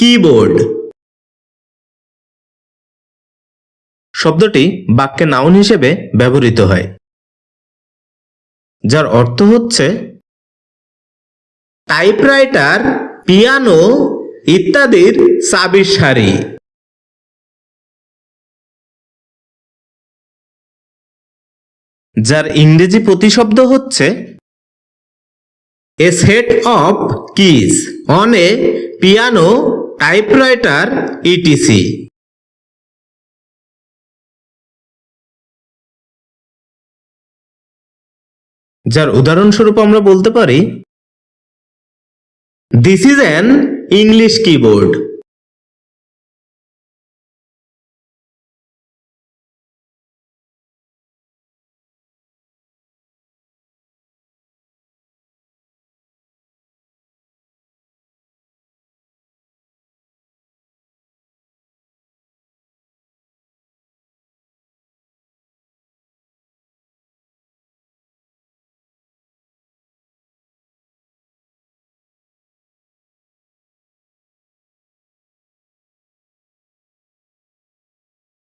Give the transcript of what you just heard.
Keyboard. শব্দটি বাক্যে noun হিসেবে ব্যবহৃত হয়, যার অর্থ হচ্ছে টাইপরাইটার, পিয়ানো ইত্যাদির চাবির সারি যার ইংরেজি প্রতিশব্দ হচ্ছে a set of keys on a piano typewriter ETC যার উদাহরণস্বরূপ আমরা বলতে পারি this is an English keyboard